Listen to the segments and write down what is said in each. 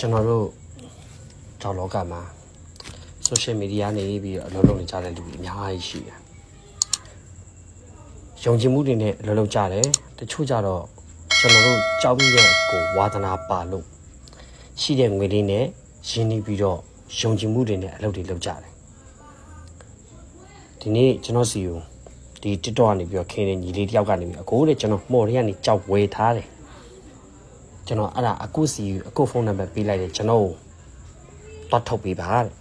ကျွန်တော်တို့ကျောင်းလောကမှာ social media နေပြီးတော့အလုပ်လုပ်နေကြတဲ့လူတွေအများကြီးရှိတယ်။ယုံကြည်မှုတွေနဲ့အလုပ်လုပ်ကြတယ်။တချို့ကြတော့ကျွန်တော်တို့ကြောင်းရဲ့ကိုဝါသနာပါလို့ရှိတဲ့ငွေလေးနဲ့ရင်းနှီးပြီးတော့ယုံကြည်မှုတွေနဲ့အလုပ်တွေလုပ်ကြတယ်။ဒီနေ့ကျွန်တော်စီကိုဒီ TikTok ကနေပြီးတော့ခင်းတဲ့ညီလေးတယောက်ကနေပြီးအကိုတဲ့ကျွန်တော်မှော်တွေကကနေကြောက်ဝဲထားတယ်။ ကျွန်တော်အဲ့ဒါအကုစီအကုဖုန်းနံပါတ်ပေးလိုက်တယ်ကျွန်တော်ကိုတော့ထုတ်ပေးပါတဲ့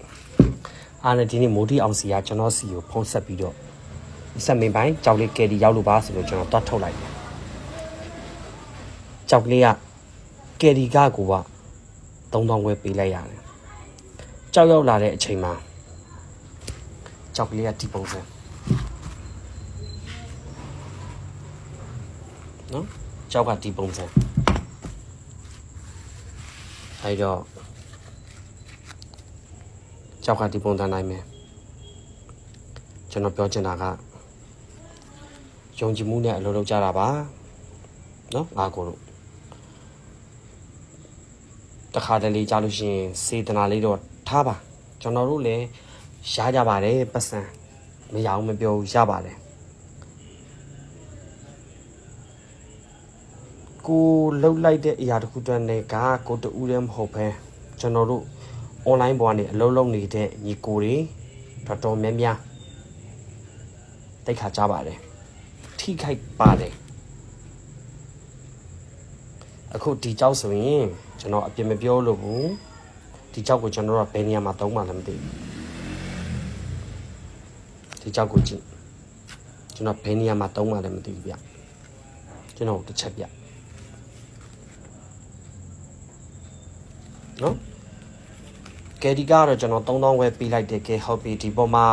အားနဲ့ဒီနေ့မိုးတီအောင်စီကကျွန်တော်စီကိုဖုန်းဆက်ပြီးတော့ဆက်မင်းပိုင်းကြောက်လေးကယ်ဒီရောက်လို့ပါဆိုလို့ကျွန်တော်တော့ထုတ်လိုက်တယ်ကြောက်ကလေးကကယ်ဒီကကိုက3000ဝယ်ပေးလိုက်ရတယ်ကြောက်ရောက်လာတဲ့အချိန်မှာကြောက်ကလေးကဒီပုံစံနော်ကြောက်ကဒီပုံစံ အဲ့တော့ကြောက်ကဒီပုံစံနိုင်မယ်ကျွန်တော်ပြောချင်တာကယုံကြည်မှုနဲ့အလုပ်လုပ်ကြတာပါနော်ငါကိုတို့တခါတလေကြားလို့ရှိရင်စေတနာလေးတော့ထားပါကျွန်တော်တို့လည်းရကြပါတယ်ပတ်စံမရအောင်မပြောဘူးရပါတယ် ကိုလှုပ်လိုက်တဲ့အရာတစ်ခုတည်းနဲ့ကကိုတူးလည်းမဟုတ်ပဲကျွန်တော်တို့ online ပေါ်ကနေအလုပ်လုပ်နေတဲ့ညီကိုတွေတော်တော်များများတိတ်ခါကြပါတယ်ထိခိုက်ပါတယ်အခုဒီကြောက်ဆိုရင်ကျွန်တော်အပြစ်မပြောလို့ဘူးဒီကြောက်ကိုကျွန်တော်တို့ကဘယ်နေရာမှာသုံးမှလည်းမသိဘူးဒီကြောက်ကိုကြည့်ကျွန်တော်ဘယ်နေရာမှာသုံးမှလည်းမသိဘူးဗျကျွန်တော်တစ်ချက်ပြ နော်ကယ်ဒီကတော့ကျွန်တော်3000ဝယ်ပေးလိုက်တယ်ကဲဟုတ်ပြီဒီပေါ်မှာ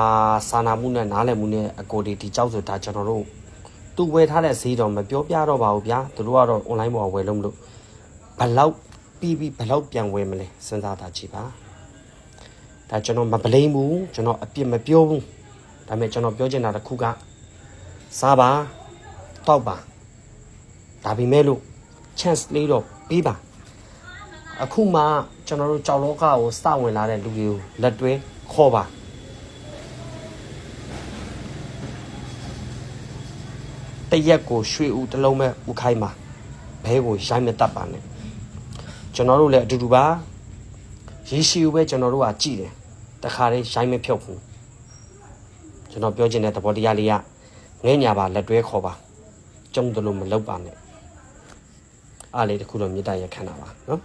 စာနာမှုနဲ့နားလည်မှုနဲ့အကိုဒီဒီကြောက်ဆိုတာကျွန်တော်တို့သူဝယ်ထားတဲ့ဈေးတော့မပြောပြတော့ပါဘူးဗျာသူတို့ကတော့ online ပေါ်ဝယ်လို့မလို့ဘလောက်ပြီးပြီးဘလောက်ပြန်ဝယ်မလဲစဉ်းစားတာကြည့်ပါဒါကျွန်တော်မပလိမ့်ဘူးကျွန်တော်အပြစ်မပြောဘူးဒါပေမဲ့ကျွန်တော်ပြောချင်တာတစ်ခုကစားပါတောက်ပါဒါပေမဲ့လို့ chance လေးတော့ပေးပါအခုမှ ကျွန်တော်တို့ကြောက်လောကကိုစဝင်လာတဲ့လူတွေကိုလက်တွဲခေါ်ပါတရက်ကိုရွှေဦးတစ်လုံးမဲ့ဥခိုင်းပါဘဲကိုရိုင်းမတတ်ပါနဲ့ကျွန်တော်တို့လည်းအတူတူပါရေရှည်ကိုပဲကျွန်တော်တို့ကကြည်တယ်တခါလေးရိုင်းမဖြုတ်ဘူးကျွန်တော်ပြောချင်တဲ့သဘောတရားလေးကငဲညာပါလက်တွဲခေါ်ပါကျုံတယ်လို့မလုပ်ပါနဲ့အားလေးတစ်ခုတော့မေတ္တာရက်ခံတာပါနော်